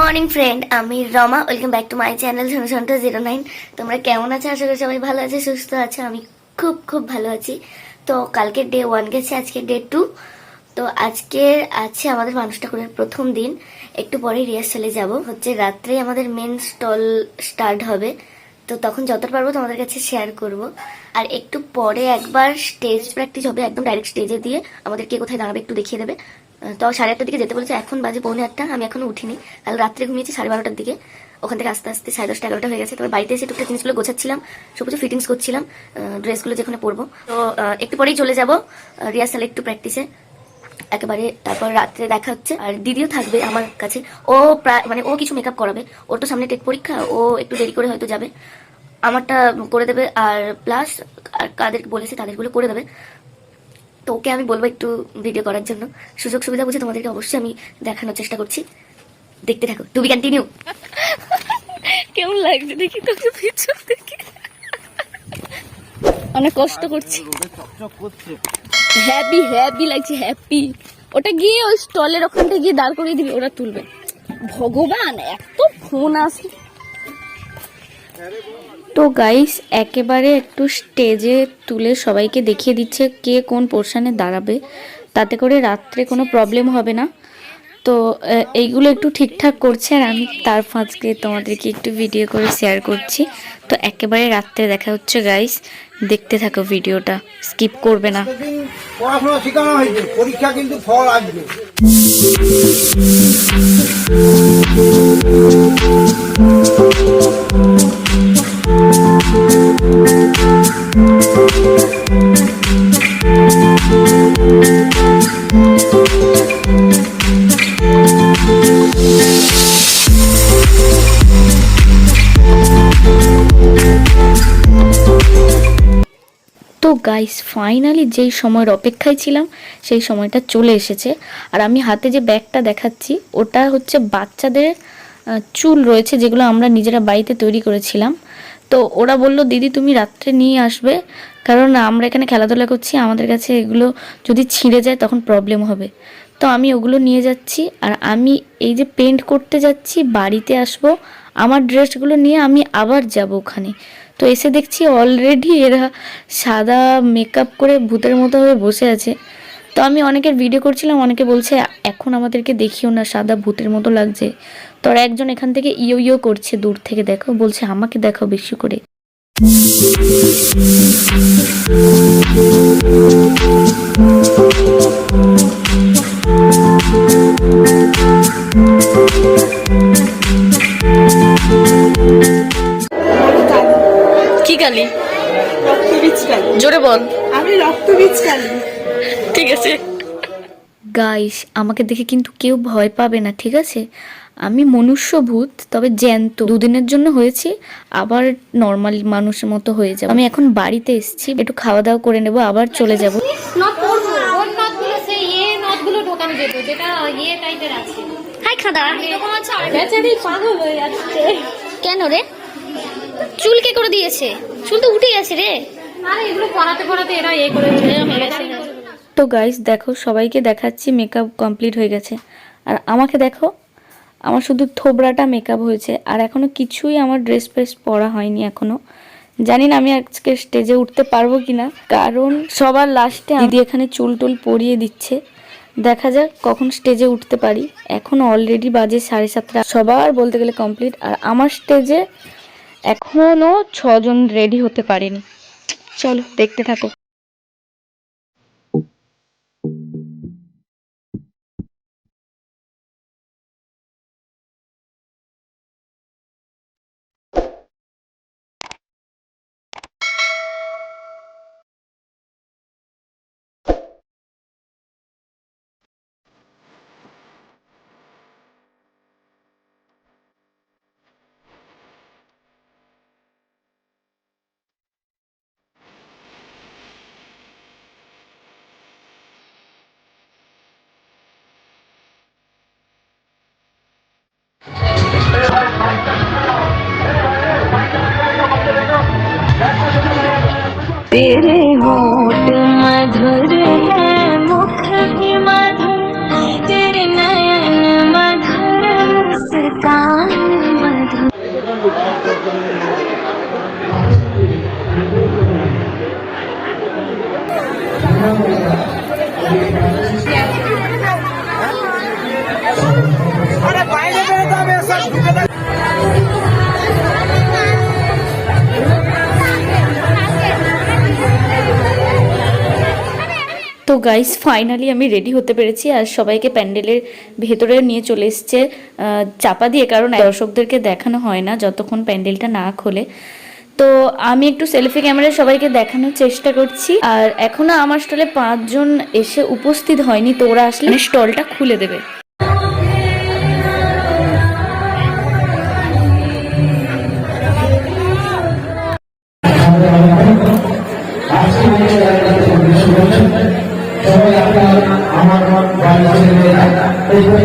Morning friend, আমি Rama. Welcome back to my channel শোনো zero nine. তোমরা কেমন আছো? আশা করি সবাই ভালো আছে, সুস্থ আছে। আমি খুব খুব ভালো আছি। তো কালকে ডে ওয়ান গেছে, আজকে ডে টু তো আজকে আছে আমাদের মানুষ ঠাকুরের প্রথম দিন। একটু পরে রিহার্সালে যাব। হচ্ছে রাত্রে আমাদের মেন স্টল স্টার্ট হবে। তো তখন যতটা পারব তোমাদের কাছে শেয়ার করব। আর একটু পরে একবার স্টেজ প্র্যাকটিস হবে, একদম ডাইরেক্ট স্টেজে দিয়ে। আমাদের কে কোথায় দাঁড়াবে একটু দেখিয়ে দেবে। তো সাড়ে আটটার দিকে যেতে বলেছে। এখন বাজে পৌনে আটটা, আমি এখনও উঠিনি। কাল রাত্রে ঘুমিয়েছি সাড়ে বারোটার দিকে। ওখান থেকে আস্তে আস্তে সাড়ে দশটা, এগারোটা হয়ে গেছে। তবে বাড়িতে এসে টুকটাক জিনিসগুলো গোছাচ্ছিলাম, সব কিছু ফিটিংস করছিলাম ড্রেসগুলো যেখানে পরবো। তো একটু পরেই চলে যাব রিহার্সাল একটু প্র্যাকটিসে একেবারে তারপর রাত্রে দেখা হচ্ছে। আর দিদিও থাকবে আমার কাছে। ও প্রায় মানে ও কিছু মেকআপ করাবে। ওর তো সামনে টেক পরীক্ষা, ও একটু দেরি করে হয়তো যাবে। আমারটা করে দেবে। আর প্লাস আর কাদের বলেছে তাদেরগুলো করে দেবে। তো ওকে আমি বলব একটু ভিডিও করার জন্য। সুযোগ সুবিধা বুঝে তোমাদেরকে অবশ্যই আমি দেখানোর চেষ্টা করছি। দেখতে থাকো। টু বি কন্টিনিউ কেমন লাগছে দেখি তোকে পিছন দেখি অনেক কষ্ট করছি। হ্যাপি হ্যাপি লাগছে হ্যাপি ওটা গিয়ে ওই স্টলের ওখানটা গিয়ে দাঁড় করিয়ে দিবি, ওরা তুলবে। ভগবান, এত ফোন আসে। তো গাইস একেবারে একটু স্টেজে তুলে সবাইকে দেখিয়ে দিচ্ছে কে কোন পোর্শানে দাঁড়াবে। তাতে করে রাত্রে কোনো প্রবলেম হবে না। তো এইগুলো একটু ঠিকঠাক করছে আর আমি তার ফাঁচকে তোমাদেরকে একটু ভিডিও করে শেয়ার করছি। তো একেবারে রাত্রে দেখা হচ্ছে গাইস দেখতে থাকো ভিডিওটা স্কিপ করবে না। পড়াশোনা শেখানো হয়েছে, পরীক্ষা কিন্তু ফল আসবে। গাইস ফাইনালি যেই সময়ের অপেক্ষায় ছিলাম, সেই সময়টা চলে এসেছে। আর আমি হাতে যে ব্যাগটা দেখাচ্ছি, ওটা হচ্ছে বাচ্চাদের চুল রয়েছে যেগুলো আমরা নিজেরা বাড়িতে তৈরি করেছিলাম। তো ওরা বলল, দিদি, তুমি রাত্রে নিয়ে আসবে। কারণ আমরা এখানে খেলাধুলা করছি, আমাদের কাছে এগুলো যদি ছিঁড়ে যায় তখন প্রবলেম হবে। তো আমি ওগুলো নিয়ে যাচ্ছি আর আমি এই যে পেন্ট করতে যাচ্ছি, বাড়িতে আসব, আমার ড্রেসগুলো নিয়ে আমি আবার যাব ওখানে। তো এসে দেখছি অলরেডি এরা সাদা মেকআপ করে ভূতের মতো হয়ে বসে আছে। তো আমি অনেকের ভিডিও করছিলাম, অনেকে বলছে, এখন আমাদেরকে দেখিও না, সাদা ভূতের মতো লাগছে। তো একজন এখান থেকে ইয়ো ইয়ো করছে দূর থেকে, দেখো, বলছে, আমাকে দেখো বেশি করে। কি আমি রক্তবীজ কালী। ঠিক আছে। গাইস আমাকে দেখে কিন্তু কেউ ভয় পাবে না ঠিক আছে? আমি মনুষ্য ভূত তবে জ্যান্ত। দুদিনের জন্য হয়েছি আবার নর্মাল মানুষের মতো হয়ে যাব। আমি এখন বাড়িতে এসেছি একটু খাওয়া দাওয়া করে নেব আবার চলে যাব। কেন রে? চুল কে করে দিয়েছে? চুল তো উঠে গেছে রে। তো গাইস দেখো, সবাইকে দেখাচ্ছি মেকআপ কমপ্লিট হয়ে গেছে। আর আমাকে দেখো, আমার শুধু থোবড়াটা মেকআপ হয়েছে। আর এখনও কিছুই আমার ড্রেস ফ্রেস পরা হয়নি এখনও। জানি না আমি আজকে স্টেজে উঠতে পারব কিনা। কারণ সবার লাস্টে দিদি এখানে চুল টুল পরিয়ে দিচ্ছে। দেখা যাক কখন স্টেজে উঠতে পারি। এখন অলরেডি বাজে সাড়ে সাতটা। সবার বলতে গেলে কমপ্লিট আর আমার স্টেজে এখনও ছজন রেডি হতে পারেনি। চলো দেখতে থাকো। तेरे होट मधुर है, मुख भी मधुर। तेरे नयन मधुर मुस्कान मधुर। अरे भाई ने मेरे तो हमें सब তো গাইস ফাইনালি আমি রেডি হতে পেরেছি আর সবাইকে প্যান্ডেলের ভেতরে নিয়ে চলে এসছে চাপা দিয়ে কারণ দর্শকদেরকে দেখানো হয় না যতক্ষণ প্যান্ডেলটা না খোলে। তো আমি একটু সেলফি ক্যামেরায় সবাইকে দেখানোর চেষ্টা করছি আর এখনও আমার স্টলে পাঁচজন এসে উপস্থিত হয়নি তো ওরা আসলে স্টলটা খুলে দেবে।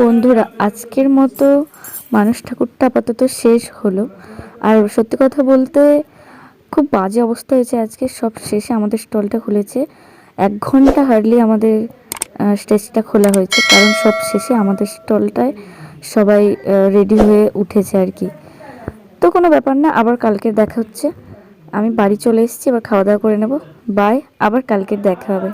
বন্ধুরা, আজকের মতো মানুষ ঠাকুরটা আপাতত শেষ হলো। আর সত্যি কথা বলতে খুব বাজে অবস্থা হয়েছে আজকে, সব শেষে আমাদের স্টলটা খুলেছে। এক ঘণ্টা হার্ডলি আমাদের স্টেজটা খোলা হয়েছে, কারণ সব শেষে আমাদের স্টলটায় সবাই রেডি হয়ে উঠেছে আর কি। তো কোনো ব্যাপার না, আবার কালকে দেখা হচ্ছে। আমি বাড়ি চলে এসেছি, এবার খাওয়া দাওয়া করে নেব। বাই আবার কালকে দেখা হবে।